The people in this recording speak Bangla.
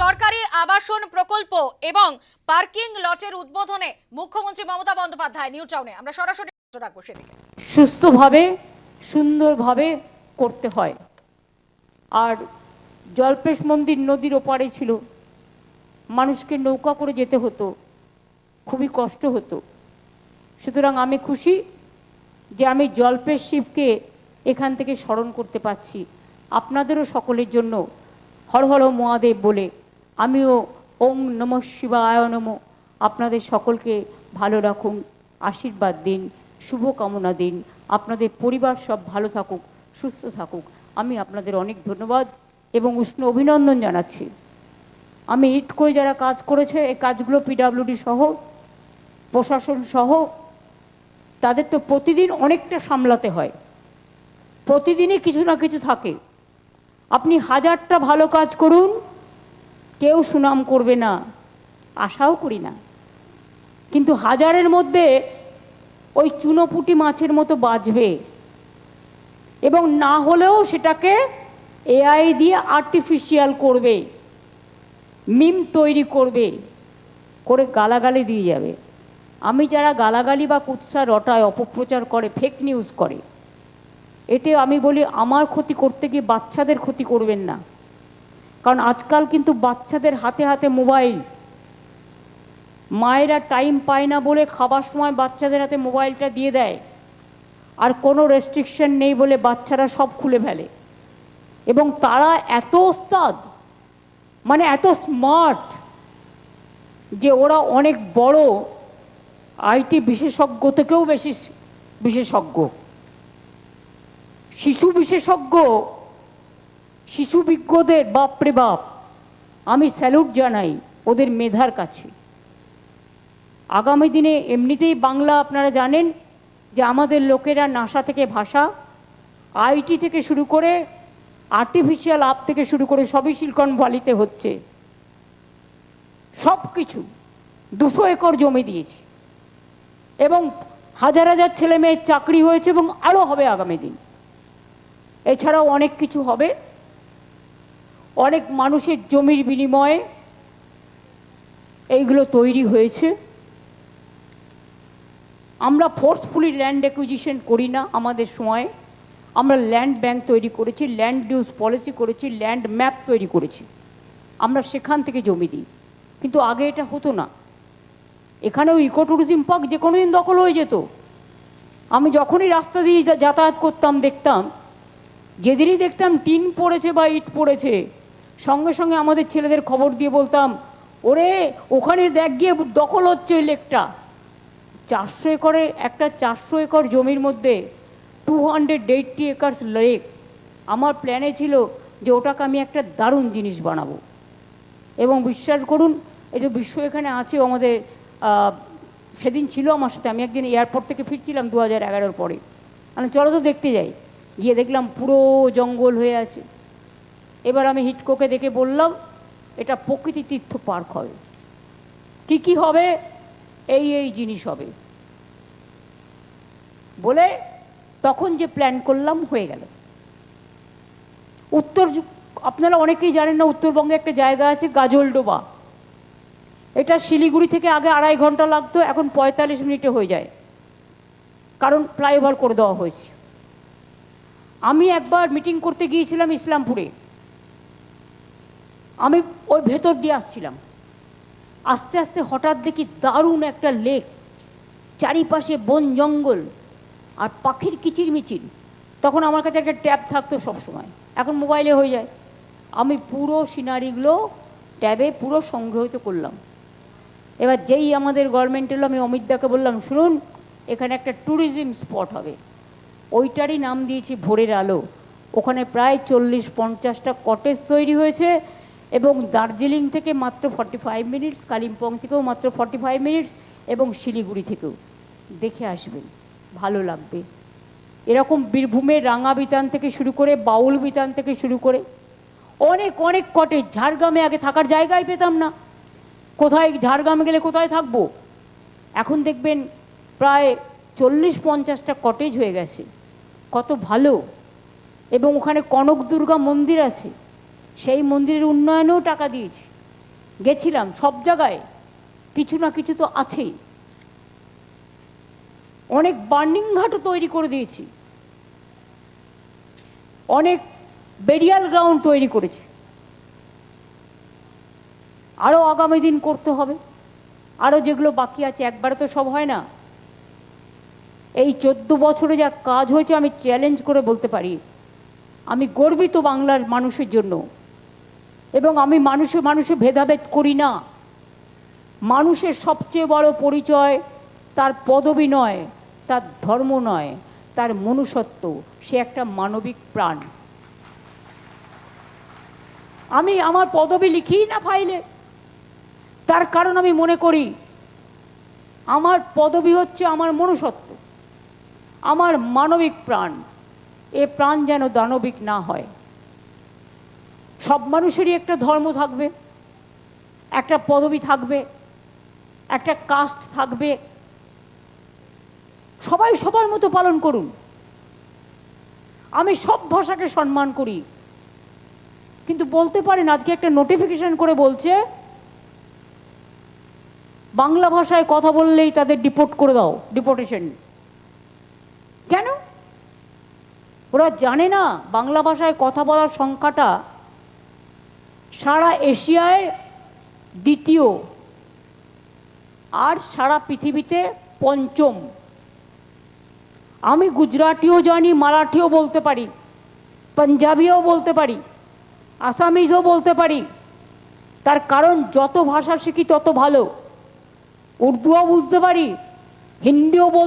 সরকারি আবাসন প্রকল্প এবং পার্কিং লটের উদ্বোধনে মুখ্যমন্ত্রী মমতা বন্দ্যোপাধ্যায় নিউ টাউনে। আমরা সরাসরি রাখব সেদিকে। সুস্থভাবে, সুন্দরভাবে করতে হয়। আর জলপেশ মন্দির নদীর ওপারে ছিল, মানুষকে নৌকা করে যেতে হতো, খুবই কষ্ট হতো। সুতরাং আমি খুশি যে আমি জলপেশ শিবকে এখান থেকে স্মরণ করতে পারছি। আপনাদেরও সকলের জন্য হর হর মহাদেব বলে আমিও ওং নম শিবায় নম। আপনাদের সকলকে ভালো রাখুন, আশীর্বাদ দিন, শুভকামনা দিন। আপনাদের পরিবার সব ভালো থাকুক, সুস্থ থাকুক। আমি আপনাদের অনেক ধন্যবাদ এবং উষ্ণ অভিনন্দন জানাচ্ছি। আমি ইট করে যারা কাজ করেছে, এই কাজগুলো পিডাব্লিউডি সহ, প্রশাসন সহ, তাদের তো প্রতিদিন অনেকটা সামলাতে হয়। প্রতিদিনই কিছু না কিছু থাকে। আপনি হাজারটা ভালো কাজ করুন কেউ সুনাম করবে না, আশাও করি না। কিন্তু হাজারের মধ্যে ওই চুনোপুটি মাছের মতো বাজবে এবং না হলেও সেটাকে এআই দিয়ে আর্টিফিশিয়াল করবে, মিম তৈরি করবে, করে গালাগালি দিয়ে যাবে। আমি যারা গালাগালি বা কুৎসা রটায়, অপপ্রচার করে ফেক নিউজ করে, এতে আমি বলি, আমার ক্ষতি করতে গিয়ে বাচ্চাদের ক্ষতি করবেন না। কারণ আজকাল কিন্তু বাচ্চাদের হাতে হাতে মোবাইল। মায়েরা টাইম পায় না বলে খাবার সময় বাচ্চাদের হাতে মোবাইলটা দিয়ে দেয়। আর কোনো রেস্ট্রিকশন নেই বলে বাচ্চারা সব খুলে ফেলে। এবং তারা এত ওস্তাদ মানে এত স্মার্ট যে ওরা অনেক বড় আইটি বিশেষজ্ঞ থেকেও বেশি বিশেষজ্ঞ। শিশু বিশেষজ্ঞ শিশু বিজ্ঞদের বাপরে বাপ, আমি স্যালুট জানাই ওদের মেধার কাছে। আগামী দিনে এমনিতেই বাংলা আপনারা জানেন যে আমাদের লোকেরা নাসা থেকে ভাষা, আইটি থেকে শুরু করে আর্টিফিশিয়াল আপ থেকে শুরু করে সবই সিলিকন ভ্যালিতে হচ্ছে। সব কিছু দুশো একর জমি দিয়েছে। এবং হাজার হাজার ছেলে মেয়ের চাকরি হয়েছে এবং আরও হবে আগামী দিন। এছাড়াও অনেক কিছু হবে। অনেক মানুষের জমির বিনিময়ে এইগুলো তৈরি হয়েছে। আমরা ফোর্সফুলি ল্যান্ড অ্যাকুইজিশন করি না আমাদের সময়ে। আমরা ল্যান্ড ব্যাংক তৈরি করেছি ল্যান্ড ডিউজ পলিসি করেছি ল্যান্ড ম্যাপ তৈরি করেছি। আমরা সেখান থেকে জমি দিই। কিন্তু আগে এটা হতো না। এখানেও ইকো ট্যুরিজম পার্ক যে কোনো দিন দখল হয়ে যেত। আমি যখনই রাস্তা দিয়ে যাতায়াত করতাম, দেখতাম, যেদিনই দেখতাম টিন পড়েছে বা ইট পড়েছে সঙ্গে সঙ্গে আমাদের ছেলেদের খবর দিয়ে বলতাম, ওরে ওখানে দেখ গিয়ে দখল হচ্ছে ওই লেকটা। চারশো একরে, একটা চারশো একর জমির মধ্যে two hundred eighty acres lake আমার প্ল্যানে ছিল যে ওটাকে আমি একটা দারুণ জিনিস বানাবো। এবং বিশ্বাস করুন, এই যে বিশ্ব এখানে আছে আমাদের সেদিন ছিল আমার সাথে। আমি একদিন এয়ারপোর্ট থেকে ফিরছিলাম দু হাজার এগারোর পরে। মানে চলো তো দেখতে যাই। গিয়ে দেখলাম পুরো জঙ্গল হয়ে আছে। এবার আমি হিটকোকে দেখে বললাম, এটা প্রকৃতি তীর্থ পার্ক হবে। কি কি হবে? এই এই জিনিস হবে। বলে তখন যে প্ল্যান করলাম হয়ে গেল। উত্তর আপনারা অনেকেই জানেন না, উত্তরবঙ্গে একটা জায়গা আছে গাজলডোবা। এটা শিলিগুড়ি থেকে আগে আড়াই ঘণ্টা লাগতো, এখন পঁয়তাল্লিশ মিনিটে হয়ে যায়। কারণ ফ্লাইওভার করে দেওয়া হয়েছে। আমি একবার মিটিং করতে গিয়েছিলাম ইসলামপুরে। আমি ওই ভেতর দিয়ে আসছিলাম। আস্তে আস্তে হঠাৎ দেখি দারুণ একটা লেক, চারিপাশে বন জঙ্গল আর পাখির কিচিরমিচির। তখন আমার কাছে একটা ট্যাব থাকতো সবসময়, এখন মোবাইলে হয়ে যায়। আমি পুরো সিনারিগুলো ট্যাবে পুরো সংগ্রহিত করলাম। এবার যেই আমাদের গভর্নমেন্ট এলো, আমি অমিতদাকে বললাম, শুনুন, এখানে একটা ট্যুরিজম স্পট হবে। ওইটারই নাম দিয়েছি ভোরের আলো। ওখানে প্রায় চল্লিশ পঞ্চাশটা কটেজ তৈরি হয়েছে। এবং দার্জিলিং থেকে মাত্র ফর্টি ফাইভ মিনিটস কালিম্পং থেকেও মাত্র ফর্টি ফাইভ মিনিটস এবং শিলিগুড়ি থেকেও। দেখে আসবেন, ভালো লাগবে। এরকম বীরভূমের রাঙা বিতান থেকে শুরু করে বাউল বিতান থেকে শুরু করে অনেক অনেক কটেজ ঝাড়গ্রামে আগে থাকার জায়গায় পেতাম না। কোথায়, ঝাড়গ্রামে গেলে কোথায় থাকব? এখন দেখবেন প্রায় চল্লিশ, পঞ্চাশটা কটেজ হয়ে গেছে। কত ভালো। এবং ওখানে কনক দুর্গা মন্দির আছে। সেই মন্দিরের উন্নয়নেও টাকা দিয়েছি। গেছিলাম সব জায়গায়। কিছু না কিছু তো আছেই। অনেক বার্নিং ঘাটও তৈরি করে দিয়েছি। অনেক বেরিয়াল গ্রাউন্ড তৈরি করেছি। আরও আগামী দিন করতে হবে। আরও যেগুলো বাকি আছে, একবারে তো সব হয় না। এই চোদ্দ বছরে যা কাজ হয়েছে, আমি চ্যালেঞ্জ করে বলতে পারি। আমি গর্বিত বাংলার মানুষের জন্য। এবং আমি মানুষে মানুষে ভেদাভেদ করি না। মানুষের সবচেয়ে বড় পরিচয় তার পদবি নয়, তার ধর্ম নয়, তার মনুষ্যত্ব। সে একটা মানবিক প্রাণ। আমি আমার পদবি লিখিই না ফাইলে। তার কারণ আমি মনে করি, আমার পদবি হচ্ছে আমার মনুষ্যত্ব, আমার মানবিক প্রাণ। এ প্রাণ যেন দানবিক না হয়। সব মানুষেরই একটা ধর্ম থাকবে, একটা পদবি থাকবে, একটা কাস্ট থাকবে। সবাই সবার মতো পালন করুন। আমি সব ভাষাকে সম্মান করি। কিন্তু বলতে পারেন, আজকে একটা নোটিফিকেশন করে বলছে, বাংলা ভাষায় কথা বললেই তাদের ডিপোর্ট করে দাও ডিপোর্টেশন কেন? ওরা জানে না বাংলা ভাষায় কথা বলার সংখ্যাটা সারা এশিয়ায় দ্বিতীয়, আর সারা পৃথিবীতে পঞ্চম। আমি গুজরাটিও জানি, মারাঠিও বলতে পারি, পাঞ্জাবিও বলতে পারি, আসামিজও বলতে পারি। তার কারণ, যত ভাষা শিখি তত ভালো। উর্দুও বুঝতে পারি, হিন্দিও বলতে